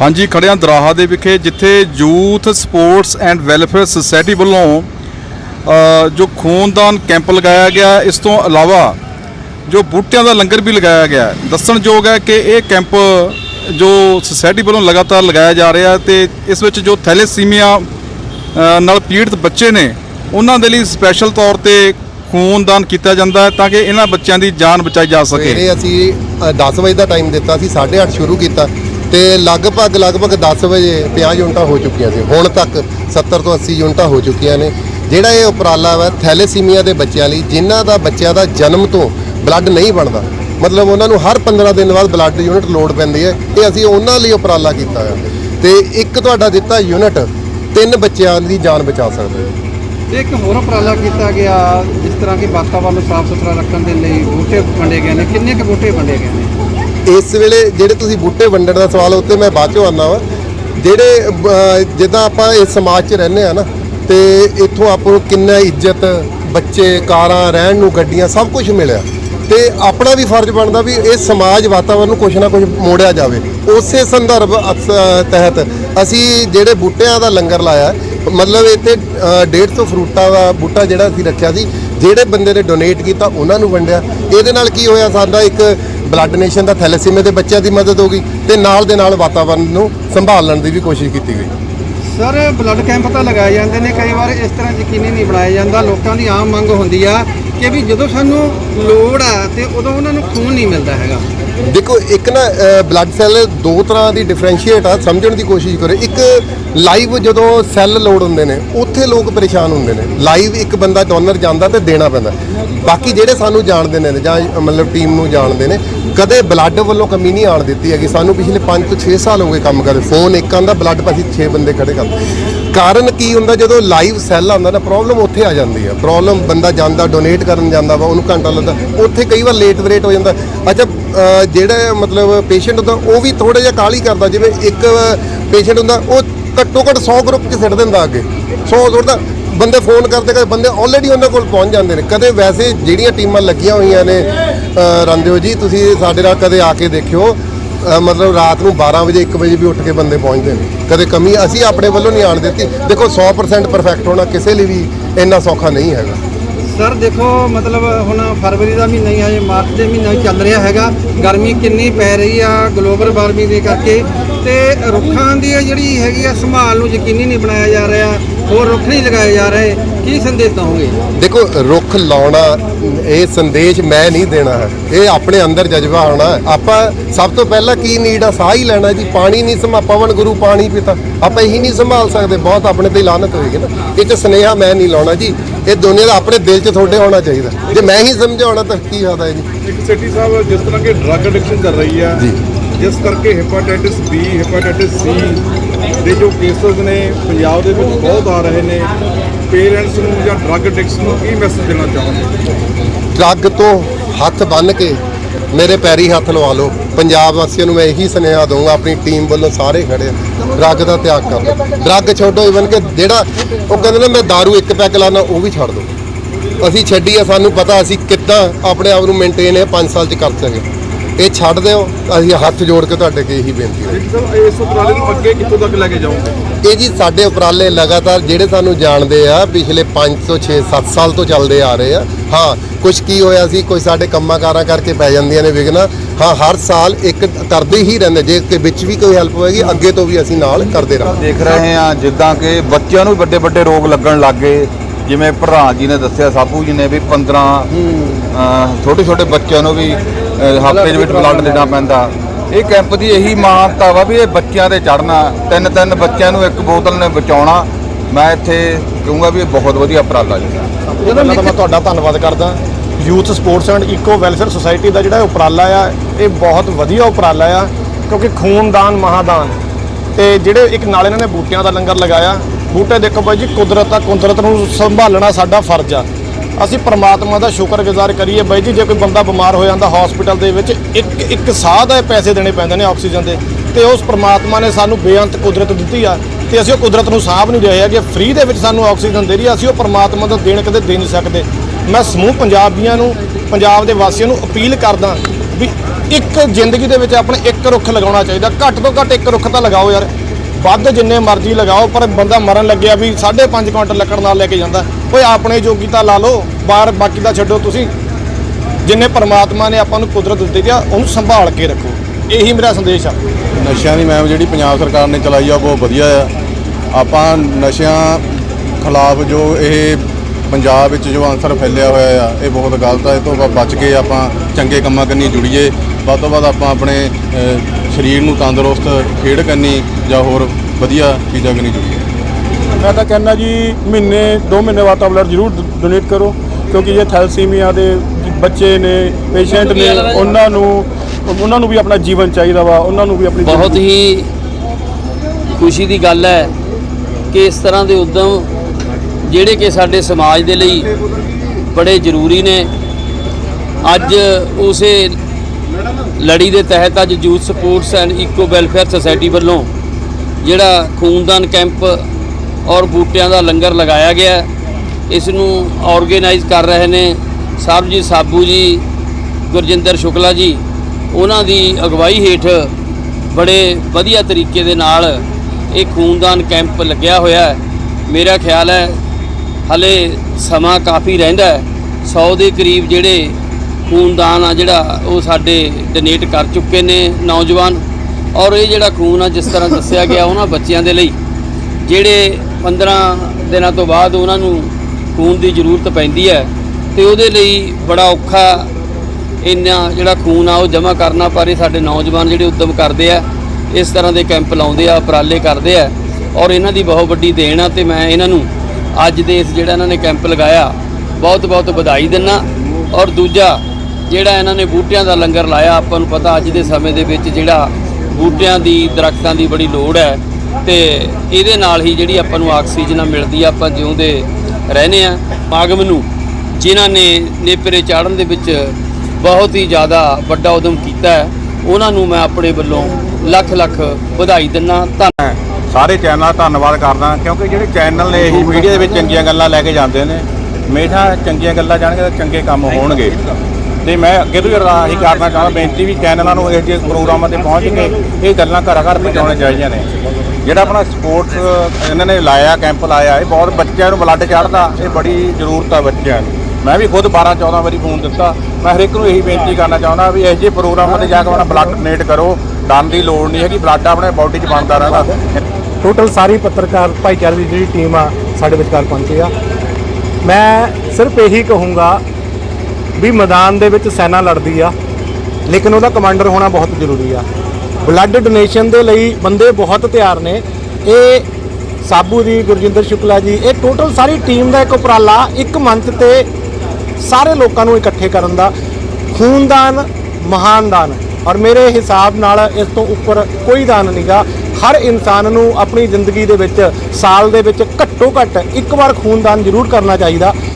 ਹਾਂਜੀ ਖੜਿਆਂ ਦਰਾਹਾ ਦੇ ਵਿਖੇ ਜਿੱਥੇ youth sports and welfare society ਵੱਲੋਂ ਜੋ ਖੂਨਦਾਨ ਕੈਂਪ ਲਗਾਇਆ ਗਿਆ ਇਸ ਤੋਂ ਇਲਾਵਾ ਜੋ ਬੂਟਿਆਂ ਦਾ ਲੰਗਰ ਵੀ ਲਗਾਇਆ ਗਿਆ। ਦੱਸਣਯੋਗ ਹੈ ਕਿ ਇਹ ਕੈਂਪ ਜੋ ਸੁਸਾਇਟੀ ਵੱਲੋਂ ਲਗਾਤਾਰ ਲਗਾਇਆ ਜਾ ਰਿਹਾ ਹੈ ਤੇ ਇਸ ਵਿੱਚ ਜੋ ਥੈਲੇਸੀਮੀਆ ਨਾਲ ਪੀੜਤ ਬੱਚੇ ਨੇ ਉਹਨਾਂ ਦੇ ਲਈ ਸਪੈਸ਼ਲ ਤੌਰ ਤੇ ਖੂਨਦਾਨ ਕੀਤਾ ਜਾਂਦਾ ਹੈ ਤਾਂ ਕਿ ਇਹਨਾਂ ਬੱਚਿਆਂ ਦੀ ਜਾਨ ਬਚਾਈ ਜਾ ਸਕੇ। ਸਵੇਰੇ ਅਸੀਂ ਅ, 10 ਵਜੇ ਦਾ ਟਾਈਮ ਦਿੱਤਾ ਸੀ 8:30 ਸ਼ੁਰੂ ਕੀਤਾ। ਤੇ ਲਗਭਗ ਲਗਭਗ 10 ਵਜੇ 50 ਯੂਨਿਟਾਂ ਹੋ ਚੁੱਕੀਆਂ ਸੀ। ਹੁਣ ਤੱਕ 70 ਤੋਂ 80 ਯੂਨਿਟਾਂ ਹੋ ਚੁੱਕੀਆਂ ਨੇ। ਜਿਹੜਾ ਇਹ ਉਪਰਾਲਾ ਵਾ, ਥੈਲੇਸੀਮੀਆ ਦੇ ਬੱਚਿਆਂ ਲਈ, ਜਿਨ੍ਹਾਂ ਦਾ ਬੱਚਿਆਂ ਦਾ ਜਨਮ ਤੋਂ ਬਲੱਡ ਨਹੀਂ ਬਣਦਾ, ਮਤਲਬ ਉਹਨਾਂ ਨੂੰ ਹਰ 15 ਦਿਨ ਬਾਅਦ ਬਲੱਡ ਯੂਨਿਟ ਲੋਡ ਪੈਂਦੀ ਹੈ। ਇਹ ਅਸੀਂ ਉਹਨਾਂ ਲਈ ਉਪਰਾਲਾ ਕੀਤਾ ਹੈ ਤੇ ਇੱਕ ਤੁਹਾਡਾ ਦਿੱਤਾ ਯੂਨਿਟ, ਤਿੰਨ ਬੱਚਿਆਂ ਦੀ ਜਾਨ ਬਚਾ ਸਕਦਾ ਹੈ। ਇੱਕ ਹੋਰ ਉਪਰਾਲਾ ਕੀਤਾ ਗਿਆ, ਜਿਸ ਤਰ੍ਹਾਂ ਕਿ ਵਾਤਾਵਰਨ ਨੂੰ ਸਾਫ਼ ਸੁਥਰਾ ਰੱਖਣ ਦੇ ਲਈ ਬੂਟੇ ਵੰਡੇ ਗਏ ਨੇ। ਕਿੰਨੇ ਕੁ ਬੂਟੇ ਵੰਡੇ ਗਏ ਨੇ? ਇਸ ਵੇਲੇ ਜਿਹੜੇ ਤੁਸੀਂ ਬੂਟੇ ਵੰਡਣ ਦਾ ਸਵਾਲ ਉੱਤੇ ਮੈਂ ਬਾਅਦ ਚੋਂ ਆਉਣਾ ਵਾ। ਜਿਹੜੇ ਜਿੱਦਾਂ ਆਪਾਂ ਇਸ ਸਮਾਜ 'ਚ ਰਹਿੰਦੇ ਆ ਨਾ ਤੇ ਇੱਥੋਂ ਆਪਾਂ ਨੂੰ ਕਿੰਨਾ ਇੱਜ਼ਤ ਬੱਚੇ ਕਾਰਾਂ ਰਹਿਣ ਨੂੰ ਗੱਡੀਆਂ ਸਭ ਕੁਝ ਮਿਲਿਆ। ਤੇ ਆਪਣਾ ਵੀ ਫਰਜ਼ ਬਣਦਾ ਵੀ ਇਹ ਸਮਾਜ ਵਾਤਾਵਰਨ ਨੂੰ ਕੁਝ ਨਾ ਕੁਝ ਮੋੜਿਆ ਜਾਵੇ। ਉਸੇ ਸੰਦਰਭ ਅਸ- ਤਹਿਤ ਅਸੀਂ ਜਿਹੜੇ ਬੂਟਿਆਂ ਦਾ ਲੰਗਰ ਲਾਇਆ ਮਤਲਬ ਇੱਥੇ ਅ, 150 ਫਰੂਟਾਂ ਦਾ ਬੂਟਾ ਜਿਹੜਾ ਅਸੀਂ ਰੱਖਿਆ ਸੀ ਜਿਹੜੇ ਬੰਦੇ ਨੇ ਡੋਨੇਟ ਕੀਤਾ ਉਹਨਾਂ ਨੂੰ ਵੰਡਿਆ। ਇਹਦੇ ਨਾਲ ਕੀ ਹੋਇਆ ਸਾਡਾ ਇੱਕ ਬਲੱਡ ਡੋਨੇਸ਼ਨ ਦਾ ਥੈਲੇਸੀਮੇ ਦੇ ਬੱਚਿਆਂ ਦੀ ਮਦਦ ਹੋ ਗਈ ਤੇ ਨਾਲ ਦੇ ਨਾਲ ਵਾਤਾਵਰਨ ਨੂੰ ਸੰਭਾਲਣ ਦੀ ਵੀ ਕੋਸ਼ਿਸ਼ ਕੀਤੀ ਗਈ। ਸਰ ਬਲੱਡ ਕੈਂਪ ਤਾਂ ਲਗਾਏ ਜਾਂਦੇ ਨੇ ਕਈ ਵਾਰ ਇਸ ਤਰ੍ਹਾਂ ਯਕੀਨੀ ਨਹੀਂ ਬਣਾਇਆ ਜਾਂਦਾ। ਲੋਕਾਂ ਦੀ ਆਮ ਮੰਗ ਹੁੰਦੀ ਆ ਕਿ ਵੀ ਜਦੋਂ ਸਾਨੂੰ ਲੋੜ ਆ ਤੇ ਉਦੋਂ ਉਹਨਾਂ ਨੂੰ ਖੂਨ ਨਹੀਂ ਮਿਲਦਾ ਹੈਗਾ। ਦੇਖੋ ਇੱਕ ਨਾ ਬਲੱਡ ਸੈੱਲ ਦੋ ਤਰ੍ਹਾਂ ਦੀ ਡਿਫਰੈਂਸ਼ੀਏਟ ਆ ਸਮਝਣ ਦੀ ਕੋਸ਼ਿਸ਼ ਕਰੋ। ਇੱਕ ਲਾਈਵ ਜਦੋਂ ਸੈੱਲ ਲੋਡ ਹੁੰਦੇ ਨੇ ਉੱਥੇ ਲੋਕ ਪਰੇਸ਼ਾਨ ਹੁੰਦੇ ਨੇ। ਲਾਈਵ ਇੱਕ ਬੰਦਾ ਡੋਨਰ ਜਾਂਦਾ ਤੇ ਦੇਣਾ ਪੈਂਦਾ। ਬਾਕੀ ਜਿਹੜੇ ਸਾਨੂੰ ਜਾਣਦੇ ਨੇ ਜਾਂ ਮਤਲਬ ਟੀਮ ਨੂੰ ਜਾਣਦੇ ਨੇ ਕਦੇ ਬਲੱਡ ਵੱਲੋਂ ਕਮੀ ਨਹੀਂ ਆਣ ਦਿੱਤੀ ਹੈਗੀ। ਸਾਨੂੰ ਪਿਛਲੇ 5 ਤੋਂ 6 ਸਾਲ ਹੋ ਗਏ ਕੰਮ ਕਰਦੇ। ਫੋਨ ਇੱਕ ਆਂਦਾ ਬਲੱਡ ਅਸੀਂ 6 ਬੰਦੇ ਖੜੇ ਕਰਦੇ। ਕਾਰਨ ਕੀ ਹੁੰਦਾ, ਜਦੋਂ ਲਾਈਵ ਸੈੱਲ ਆਉਂਦਾ ਨਾ ਪ੍ਰੋਬਲਮ ਉੱਥੇ ਆ ਜਾਂਦੀ ਹੈ ਪ੍ਰੋਬਲਮ ਬੰਦਾ ਜਾਂਦਾ ਡੋਨੇਟ ਕਰਨ ਜਾਂਦਾ ਵਾ, ਉਹਨੂੰ ਘੰਟਾ ਲੱਗਦਾ। ਉੱਥੇ ਕਈ ਵਾਰ ਲੇਟ ਵਰੇਟ ਹੋ ਜਾਂਦਾ। ਅੱਛਾ ਜਿਹੜਾ ਮਤਲਬ ਪੇਸ਼ੈਂਟ ਹੁੰਦਾ, ਉਹ ਵੀ ਥੋੜਾ ਜਿਹਾ ਕਾਲੀ ਕਰਦਾ। ਜਿਵੇਂ ਇੱਕ ਪੇਸ਼ੈਂਟ ਹੁੰਦਾ, ਉਹ ਘੱਟੋ ਘੱਟ 100 ਗਰੁੱਪ 'ਚ ਸਿੱਟ ਦਿੰਦਾ ਅੱਗੇ। 100 ਸੁੱਟਦਾ ਬੰਦੇ ਫੋਨ ਕਰਦੇ ਕਰਦੇ ਬੰਦੇ ਆਲਰੇਡੀ ਉਹਨਾਂ ਕੋਲ ਪਹੁੰਚ ਜਾਂਦੇ ਨੇ। ਕਦੇ ਵੈਸੇ ਜਿਹੜੀਆਂ ਟੀਮਾਂ ਲੱਗੀਆਂ ਹੋਈਆਂ ਨੇ ਅਹ ਰਣਦੇਵ ਜੀ, ਤੁਸੀਂ ਸਾਡੇ ਨਾਲ ਕਦੇ ਆ ਕੇ ਦੇਖਿਓ ਮਤਲਬ ਰਾਤ ਨੂੰ 12 ਵਜੇ 1 ਵਜੇ ਵੀ ਉੱਠ ਕੇ ਬੰਦੇ ਪਹੁੰਚਦੇ ਨੇ। ਕਦੇ ਕਮੀ, ਅਸੀਂ ਆਪਣੇ ਵੱਲੋਂ ਨਹੀਂ ਆਣ ਦਿੱਤੀ। ਦੇਖੋ 100% ਪਰਫੈਕਟ ਹੋਣਾ ਕਿਸੇ ਲਈ ਵੀ ਇੰਨਾ ਸੌਖਾ ਨਹੀਂ ਹੈਗਾ। ਸਰ, ਦੇਖੋ, ਮਤਲਬ ਹੁਣ ਫਰਵਰੀ ਦਾ ਮਹੀਨਾ ਹੀ ਹਜੇ ਮਾਰਚ ਦੇ ਮਹੀਨਾ ਚੱਲ ਰਿਹਾ ਹੈਗਾ। ਗਰਮੀ ਕਿੰਨੀ ਪੈ ਰਹੀ ਆ ਗਲੋਬਲ ਵਾਰਮਿੰਗ ਦੇ ਕਰਕੇ। ਤੇ ਰੁੱਖਾਂ ਦੀ ਜਿਹੜੀ ਹੈਗੀ ਆ, ਸੰਭਾਲ ਨੂੰ ਯਕੀਨੀ ਨਹੀਂ ਬਣਾਇਆ ਜਾ ਰਿਹਾ। ਹੋਰ ਰੁੱਖ ਨਹੀਂ ਲਗਾਏ ਜਾ ਰਹੇ। ਕੀ ਸੰਦੇਸ਼ ਦਵੋਗੇ? ਦੇਖੋ ਰੁੱਖ ਲਾਉਣਾ ਇਹ ਸੰਦੇਸ਼ ਮੈਂ ਨਹੀਂ ਦੇਣਾ ਹੈ। ਇਹ ਆਪਣੇ ਅੰਦਰ ਜਜ਼ਬਾ ਹੋਣਾ ਹੈ। ਆਪਾਂ ਸਭ ਤੋਂ ਪਹਿਲਾਂ ਕੀ ਨੀਡ ਆ? ਸਾਹ ਹੀ ਲੈਣਾ ਜੀ। ਪਾਣੀ ਨਹੀਂ ਸਮਾ ਪਵਨ ਗੁਰੂ ਪਾਣੀ ਪਿਤਾ। ਆਪਾਂ ਇਹੀ ਨਹੀਂ ਸੰਭਾਲ ਸਕਦੇ। ਬਹੁਤ ਆਪਣੇ ਤੇ ਲਾਨਤ ਹੋਏਗੀ ਨਾ। ਇਹ ਚ ਸਨੇਹਾ ਮੈਂ ਨਹੀਂ ਲਾਉਣਾ ਜੀ। ਇਹ ਦੁਨੀਆ ਦਾ ਆਪਣੇ ਦਿਲ 'ਚ ਤੁਹਾਡੇ ਹੋਣਾ ਚਾਹੀਦਾ। ਜੇ ਮੈਂ ਹੀ ਸਮਝਾਉਣਾ ਤਾਂ ਕੀ ਫਾਇਦਾ ਹੈ ਜੀ? ਇੱਕ ਸੈਟੀ ਸਾਹਿਬ ਜਿਸ ਤਰ੍ਹਾਂ ਕਿ ਡਰੱਗ ਐਡਿਕਸ਼ਨ ਚੱਲ ਰਹੀ ਆ ਜੀ। ਜਿਸ ਕਰਕੇ ਹੈਪਾਟਾਈਟਿਸ ਬੀ ਹੈਪਾਟਾਈਟਿਸ ਸੀ ਦੇ ਜੋ ਕੇਸਸ ਨੇ, ਪੰਜਾਬ ਦੇ ਵਿੱਚ ਬਹੁਤ ਆ ਰਹੇ ਨੇ। ਪੇਰੈਂਟਸ ਨੂੰ ਜਾਂ ਡਰੱਗ ਐਡਿਕਸ਼ਨ ਨੂੰ ਕੀ ਮੈਸੇਜ ਦੇਣਾ ਚਾਹੁੰਦੇ ਡਰੱਗ ਤੋਂ ਹੱਥ ਬੰਨ ਕੇ ਮੇਰੇ ਪੈਰੀ ਹੱਥ ਲਵਾ ਲਓ। ਪੰਜਾਬ ਵਾਸੀਆਂ ਨੂੰ ਮੈਂ ਇਹੀ ਸੁਨੇਹਾ ਦਊਂਗਾ, ਆਪਣੀ ਟੀਮ ਵੱਲੋਂ ਸਾਰੇ ਖੜੇ ਡਰੱਗ ਦਾ ਤਿਆਗ ਕਰ ਦਿਓ ਡਰੱਗ ਛੱਡੋ ਇਵਨ ਕਿ ਜਿਹੜਾ ਉਹ ਕਹਿੰਦੇ ਨੇ, ਮੈਂ दारू ਇੱਕ ਪੈਕ ਲਾਣਾ ਉਹ ਵੀ ਛੱਡ ਦਿਓ ਅਸੀਂ ਛੱਡੀ ਆ, ਸਾਨੂੰ ਪਤਾ ਅਸੀਂ ਕਿੱਦਾਂ ਆਪਣੇ ਆਪ ਨੂੰ ਮੇਨਟੇਨ ਇਹ 5 ਸਾਲ ਚ ਕਰ ਸਕੇ। ਇਹ ਛੱਡ ਦਿਓ ਅਸੀਂ ਹੱਥ ਜੋੜ ਕੇ ਤੁਹਾਡੇ ਅੱਗੇ ਇਹੀ ਬੇਨਤੀ ਹੈ ਇਸ ਉਪਰਾਲੇ ਨੂੰ ਅੱਗੇ ਕਿੱਥੋਂ ਤੱਕ ਲੈ ਕੇ ਜਾਓਗੇ? ਇਹ ਜੀ ਸਾਡੇ ਉਪਰਾਲੇ ਲਗਾਤਾਰ ਜਿਹੜੇ ਸਾਨੂੰ ਜਾਣਦੇ ਆ ਪਿਛਲੇ 5 ਤੋਂ 6 7 ਸਾਲ ਤੋਂ ਚੱਲਦੇ ਆ ਰਹੇ ਆ। ਹਾਂ ਕੁਝ ਕੀ ਹੋਇਆ ਸੀ ਕੋਈ ਸਾਡੇ ਕੰਮਾਂ ਕਾਰਾਂ ਕਰਕੇ ਪੈ ਜਾਂਦੀਆਂ ਨੇ ਵਿਗਨਾ ਹਾਂ ਹਰ ਸਾਲ ਇੱਕ ਕਰਦੇ ਹੀ ਰਹਿੰਦੇ ਜੇ ਕਿ ਵਿੱਚ ਵੀ ਕੋਈ ਹੈਲਪ ਹੋਏਗੀ ਅੱਗੇ ਤੋਂ ਵੀ ਅਸੀਂ ਨਾਲ ਕਰਦੇ ਰਹਾਂਗੇ। ਦੇਖ ਰਹੇ ਹਾਂ ਜਿੱਦਾਂ ਕਿ ਬੱਚਿਆਂ ਨੂੰ ਵੱਡੇ ਵੱਡੇ ਰੋਗ ਲੱਗਣ ਲੱਗ ਗਏ। ਜਿਵੇਂ ਪ੍ਰਧਾਨ ਜੀ ਨੇ ਦੱਸਿਆ ਸਾਬੂ ਜੀ ਨੇ ਵੀ 15 ਛੋਟੇ ਛੋਟੇ ਬੱਚਿਆਂ ਨੂੰ ਵੀ ਹਫ਼ਤੇ ਦੇ ਵਿੱਚ ਬਲੱਡ ਦੇਣਾ ਪੈਂਦਾ। ਇਹ ਕੈਂਪ ਦੀ ਇਹੀ ਮਾਨਤਾ ਵਾ ਵੀ ਇਹ ਬੱਚਿਆਂ ਤੇ ਚੜਨਾ ਤਿੰਨ ਤਿੰਨ ਬੱਚਿਆਂ ਨੂੰ ਇੱਕ ਬੋਤਲ ਨੇ ਬਚਾਉਣਾ। ਮੈਂ ਇੱਥੇ ਕਹੂੰਗਾ ਵੀ ਇਹ ਬਹੁਤ ਵਧੀਆ ਉਪਰਾਲਾ ਜੀ ਤਾਂ ਮੈਂ ਤੁਹਾਡਾ ਧੰਨਵਾਦ ਕਰਦਾ। Youth sports and eco welfare society ਦਾ ਜਿਹੜਾ ਉਪਰਾਲਾ ਆ ਇਹ ਬਹੁਤ ਵਧੀਆ ਉਪਰਾਲਾ ਆ ਕਿਉਂਕਿ ਖੂਨਦਾਨ ਮਹਾਦਾਨ। ਤੇ ਜਿਹੜੇ ਇੱਕ ਨਾਲ ਇਹਨਾਂ ਨੇ ਬੂਟਿਆਂ ਦਾ ਲੰਗਰ ਲਗਾਇਆ ਬੂਟੇ ਦੇਖੋ ਬਾਈ ਜੀ ਕੁਦਰਤ ਆ ਕੁਦਰਤ ਨੂੰ ਸੰਭਾਲਣਾ ਸਾਡਾ ਫਰਜ਼ ਆ। ਅਸੀਂ ਪ੍ਰਮਾਤਮਾ ਦਾ ਸ਼ੁਕਰਗੁਜ਼ਾਰ ਕਰੀਏ ਬਾਈ ਜੀ, ਜੇ ਕੋਈ ਬੰਦਾ ਬਿਮਾਰ ਹੋ ਜਾਂਦਾ ਹਸਪੀਟਲ ਦੇ ਵਿੱਚ, ਇੱਕ ਇੱਕ ਸਾਹ ਦਾ ਪੈਸੇ ਦੇਣੇ ਪੈਂਦੇ ਨੇ ਆਕਸੀਜਨ ਦੇ, ਤੇ ਉਸ ਪ੍ਰਮਾਤਮਾ ਨੇ ਸਾਨੂੰ ਬੇਅੰਤ ਕੁਦਰਤ ਦਿੱਤੀ ਆ, ਤੇ ਅਸੀਂ ਉਹ ਕੁਦਰਤ ਨੂੰ ਸਾਂਭ ਨਹੀਂ ਰਹੇ ਹੈਗੇ ਫ੍ਰੀ ਦੇ ਵਿੱਚ ਸਾਨੂੰ ਆਕਸੀਜਨ ਦੇ ਰਹੀ ਆ, ਅਸੀਂ ਉਹ ਪ੍ਰਮਾਤਮਾ ਦਾ ਦੇਣ ਕਦੇ ਦੇ ਨਹੀਂ ਸਕਦੇ। ਮੈਂ ਸਮੂਹ ਪੰਜਾਬੀਆਂ ਨੂੰ, ਪੰਜਾਬ ਦੇ ਵਾਸੀਆਂ ਨੂੰ ਅਪੀਲ ਕਰਦਾ ਵੀ ਇੱਕ ਜ਼ਿੰਦਗੀ ਦੇ ਵਿੱਚ ਆਪਣੇ ਇੱਕ ਰੁੱਖ ਲਗਾਉਣਾ ਚਾਹੀਦਾ, ਘੱਟ ਤੋਂ ਘੱਟ ਇੱਕ ਰੁੱਖ ਤਾਂ ਲਗਾਓ ਯਾਰ। ਵੱਧ ਜਿੰਨੇ ਮਰਜ਼ੀ ਲਗਾਓ, ਪਰ ਬੰਦਾ ਮਰਨ ਲੱਗਿਆ ਵੀ 5.5 ਕੁਇੰਟਲ ਲੱਕੜ ਨਾਲ ਲੈ ਕੇ ਜਾਂਦਾ। ਓਏ, ਆਪਣੇ ਜੋਗੀ ਤਾਂ ਲਾ ਲਓ, ਬਾਹਰ ਬਾਕੀ ਦਾ ਛੱਡੋ ਤੁਸੀਂ। ਜਿੰਨੇ ਪਰਮਾਤਮਾ ਨੇ ਆਪਾਂ ਨੂੰ ਕੁਦਰਤ ਦਿੱਤੀ ਆ, ਉਹਨੂੰ ਸੰਭਾਲ ਕੇ ਰੱਖੋ। ਇਹੀ ਮੇਰਾ ਸੰਦੇਸ਼ ਆ। ਨਸ਼ਿਆਂ ਦੀ ਮੁਹਿੰਮ ਜਿਹੜੀ ਪੰਜਾਬ ਸਰਕਾਰ ਨੇ ਚਲਾਈ ਆ ਬਹੁਤ ਵਧੀਆ ਆ। ਆਪਾਂ ਨਸ਼ਿਆਂ ਖਿਲਾਫ ਜੋ ਇਹ ਪੰਜਾਬ ਵਿੱਚ ਜੋ ਅਨਸਰ ਫੈਲਿਆ ਹੋਇਆ ਆ, ਇਹ ਬਹੁਤ ਗਲਤ ਆ। ਇਹ ਤੋਂ ਬ- ਬਚ ਕੇ ਆਪਾਂ ਚੰਗੇ ਕੰਮਾਂ ਕਰਨੀ ਜੁੜੀਏ। ਵੱਧ ਤੋਂ ਵੱਧ ਆਪਾਂ ਆਪਣੇ ਸਰੀਰ ਨੂੰ ਤੰਦਰੁਸਤ ਖੇਡ ਕਰਨੀ ਜਾਂ ਹੋਰ ਵਧੀਆ ਚੀਜ਼ਾਂ ਕਰਨੀ ਜੁੜੀਏ ਮੈਂ ਤਾਂ ਕਹਿੰਦਾ ਜੀ ਮਹੀਨੇ 2 ਮਹੀਨੇ ਬਾਅਦ ਤਾਂ ਬਲੱਡ ਜ਼ਰੂਰ ਡੋਨੇਟ ਕਰੋ ਕਿਉਂਕਿ ਜੇ ਥੈਲਸੀਮੀਆ ਦੇ ਬੱਚੇ ਨੇ ਪੇਸ਼ੈਂਟ ਨੇ ਉਹਨਾਂ ਨੂੰ ਉਹਨਾਂ ਨੂੰ ਵੀ ਆਪਣਾ ਜੀਵਨ ਚਾਹੀਦਾ ਵਾ ਉਹਨਾਂ ਨੂੰ ਵੀ ਆਪਣੀ ਬਹੁਤ ਹੀ ਖੁਸ਼ੀ ਦੀ ਗੱਲ ਹੈ ਕਿ ਇਸ ਤਰ੍ਹਾਂ ਦੇ ਉਦਮ ਜਿਹੜੇ ਕਿ ਸਾਡੇ ਸਮਾਜ ਦੇ ਲਈ ਬੜੇ ਜ਼ਰੂਰੀ ਨੇ। ਅੱਜ ਉਸੇ ਲੜੀ ਦੇ ਤਹਿਤ ਅੱਜ youth sports and eco welfare society ਵੱਲੋਂ ਜਿਹੜਾ ਖੂਨਦਾਨ ਕੈਂਪ ਔਰ ਬੂਟਿਆਂ ਦਾ ਲੰਗਰ ਲਗਾਇਆ ਗਿਆ ਇਸ ਨੂੰ ਆਰਗੇਨਾਈਜ਼ ਕਰ ਰਹੇ ਨੇ ਸਰਬਜੀਤ ਸਾਬੂ ਜੀ, ਗੁਰਜਿੰਦਰ ਸ਼ੁਕਲਾ ਜੀ, ਉਹਨਾਂ ਦੀ ਅਗਵਾਈ ਹੇਠ ਬੜੇ ਵਧੀਆ ਤਰੀਕੇ ਦੇ ਨਾਲ ਇਹ ਖੂਨਦਾਨ ਕੈਂਪ ਲੱਗਿਆ ਹੋਇਆ ਹੈ। ਮੇਰਾ ਖਿਆਲ ਹੈ, ਹਲੇ ਸਮਾਂ ਕਾਫੀ ਰਹਿੰਦਾ ਹੈ 100 ਦੇ ਕਰੀਬ ਜਿਹੜੇ ਖੂਨਦਾਨ ਆ ਜਿਹੜਾ ਉਹ ਸਾਡੇ ਡੋਨੇਟ ਕਰ ਚੁੱਕੇ ਨੇ ਨੌਜਵਾਨ। ਔਰ ਇਹ ਜਿਹੜਾ ਖੂਨ ਆ, ਜਿਸ ਤਰ੍ਹਾਂ ਦੱਸਿਆ ਗਿਆ ਉਹਨਾਂ ਬੱਚਿਆਂ ਦੇ ਲਈ, ਜਿਹੜੇ 15 ਦਿਨਾਂ ਤੋਂ ਬਾਅਦ ਉਹਨਾਂ ਨੂੰ ਖੂਨ ਦੀ ਜ਼ਰੂਰਤ ਪੈਂਦੀ ਹੈ, ਤੇ ਉਹਦੇ ਲਈ ਬੜਾ ਔਖਾ ਇੰਨਾ ਜਿਹੜਾ ਖੂਨ ਆ, ਉਹ ਜਮ੍ਹਾਂ ਕਰਨਾ, ਪਰ ਇਹ ਸਾਡੇ ਨੌਜਵਾਨ ਜਿਹੜੇ ਉਦਮ ਕਰਦੇ ਆ, ਇਸ ਤਰ੍ਹਾਂ ਦੇ ਕੈਂਪ ਲਾਉਂਦੇ ਆ, ਉਪਰਾਲੇ ਕਰਦੇ ਆ, ਔਰ ਇਹਨਾਂ ਦੀ ਬਹੁਤ ਵੱਡੀ ਦੇਣ ਆ, ਤੇ ਮੈਂ ਇਹਨਾਂ ਨੂੰ ਅੱਜ ਦੇ ਇਸ ਜਿਹੜਾ ਇਹਨਾਂ ਨੇ ਕੈਂਪ ਲਗਾਇਆ ਬਹੁਤ ਬਹੁਤ ਵਧਾਈ ਦਿੰਨਾ। ਔਰ ਦੂਜਾ ਜਿਹੜਾ ਇਹਨਾਂ ਨੇ ਬੂਟਿਆਂ ਦਾ ਲੰਗਰ ਲਾਇਆ, ਆਪਾਂ ਨੂੰ ਪਤਾ ਅੱਜ ਦੇ ਸਮੇਂ ਦੇ ਵਿੱਚ ਜਿਹੜਾ ਬੂਟਿਆਂ ਦੀ, ਦਰਖਤਾਂ ਦੀ ਬੜੀ ਲੋੜ ਹੈ ਤੇ ਇਹਦੇ ਨਾਲ ਹੀ ਜਿਹੜੀ ਆਪਾਂ ਨੂੰ ਆਕਸੀਜਨ ਮਿਲਦੀ ਆ, ਆਪਾਂ ਜਿਉਂਦੇ ਰਹਨੇ ਆ। ਮਾਗਮ ਨੂੰ ਜਿਨ੍ਹਾਂ ਨੇ ਨੇਪਰੇ ਚਾੜਨ ਦੇ ਵਿੱਚ ਬਹੁਤ ਹੀ ਜ਼ਿਆਦਾ ਵੱਡਾ ਉਦਮ ਕੀਤਾ ਹੈ, ਉਹਨਾਂ ਨੂੰ ਮੈਂ ਆਪਣੇ ਵੱਲੋਂ ਲੱਖ ਲੱਖ ਵਧਾਈ ਦਿੰਦਾ ਧੰਨ ਸਾਰੇ ਚੈਨਲਾਂ ਦਾ ਧੰਨਵਾਦ ਕਰਦਾ ਕਿਉਂਕਿ ਜਿਹੜੇ ਚੈਨਲ ਨੇ ਇਹੀ, ਮੀਡੀਆ ਦੇ ਵਿੱਚ ਚੰਗੀਆਂ ਗੱਲਾਂ ਲੈ ਕੇ ਜਾਂਦੇ ਨੇ। ਹਮੇਸ਼ਾ ਚੰਗੀਆਂ ਗੱਲਾਂ ਜਾਣਗੇ ਤਾਂ ਚੰਗੇ ਕੰਮ ਹੋਣਗੇ। ਤੇ ਮੈਂ ਅੱਗੇ ਤੋਂ ਵੀ ਅਰਦਾਸ ਹੀ ਕਰਨਾ ਚਾਹੁੰਦਾ ਬੇਨਤੀ ਵੀ ਚੈਨਲਾਂ ਨੂੰ ਇਹ ਜਿਹੇ ਪ੍ਰੋਗਰਾਮਾਂ ਤੇ ਪਹੁੰਚ ਕੇ ਇਹ ਗੱਲਾਂ ਘਰਾਂ ਘਰ ਪਹੁੰਚਾਉਣੀਆਂ ਚਾਹੀਦੀਆਂ ਨੇ। ਜਿਹੜਾ ਆਪਣਾ ਸਪੋਰਟਸ, ਇਹਨਾਂ ਨੇ ਲਾਇਆ, ਕੈਂਪ ਲਾਇਆ, ਇਹ ਬਹੁਤ ਬੱਚਿਆਂ ਨੂੰ ਬਲੱਡ ਚੜ੍ਹਦਾ, ਇਹ ਬੜੀ ਜ਼ਰੂਰਤ ਆ ਬੱਚਿਆਂ ਨੂੰ। ਮੈਂ ਵੀ ਖੁਦ 12 14 ਵਾਰੀ ਫੋਨ ਦਿੱਤਾ। ਮੈਂ ਹਰ ਇੱਕ ਨੂੰ ਇਹੀ ਬੇਨਤੀ ਕਰਨਾ ਚਾਹੁੰਦਾ ਵੀ ਇਹੋ ਜਿਹੇ ਪ੍ਰੋਗਰਾਮਾਂ ਤੇ ਜਾ ਕੇ ਆਪਣਾ ਬਲੱਡ ਡੋਨੇਟ ਕਰੋ। ਡਰਨ ਦੀ ਲੋੜ ਨਹੀਂ ਹੈਗੀ, ਬਲੱਡ ਆਪਣੇ ਬਾਡੀ 'ਚ ਬਣਦਾ ਰਹਿੰਦਾ। ਟੋਟਲ ਸਾਰੀ ਪੱਤਰਕਾਰ, ਭਾਈਚਾਰੇ ਦੀ ਜਿਹੜੀ ਟੀਮ ਆ, ਸਾਡੇ ਵਿਚਕਾਰ ਪਹੁੰਚੀ ਆ। ਮੈਂ ਸਿਰਫ ਇਹੀ ਕਹੂੰਗਾ ਵੀ ਮੈਦਾਨ ਦੇ ਵਿੱਚ ਸੈਨਾ ਲੜਦੀ ਆ, ਲੇਕਿਨ ਉਹਦਾ ਕਮਾਂਡਰ ਹੋਣਾ ਬਹੁਤ ਜ਼ਰੂਰੀ ਆ। ਬਲੱਡ ਡੋਨੇਸ਼ਨ ਦੇ ਲਈ ਬੰਦੇ ਬਹੁਤ ਤਿਆਰ ਨੇ। ਇਹ ਸਾਬੂ ਜੀ, ਗੁਰਜਿੰਦਰ ਸ਼ੁਕਲਾ ਜੀ, ਇਹ ਟੋਟਲ ਸਾਰੀ ਟੀਮ ਦਾ ਇੱਕ ਉਪਰਾਲਾ, ਇੱਕ ਮੰਚ ਤੇ ਸਾਰੇ ਲੋਕਾਂ ਨੂੰ ਇਕੱਠੇ ਕਰਨ ਦਾ। ਖੂਨਦਾਨ, ਮਹਾਨ ਦਾਨ। ਔਰ ਮੇਰੇ ਹਿਸਾਬ ਨਾਲ ਇਸ ਤੋਂ ਉੱਪਰ ਕੋਈ ਦਾਨ ਨਹੀਂਗਾ ਹਰ ਇਨਸਾਨ ਨੂੰ ਆਪਣੀ ਜ਼ਿੰਦਗੀ ਦੇ ਵਿੱਚ, ਸਾਲ ਦੇ ਵਿੱਚ ਘੱਟੋ ਘੱਟ ਇੱਕ ਵਾਰ ਖੂਨਦਾਨ ਜ਼ਰੂਰ ਕਰਨਾ ਚਾਹੀਦਾ।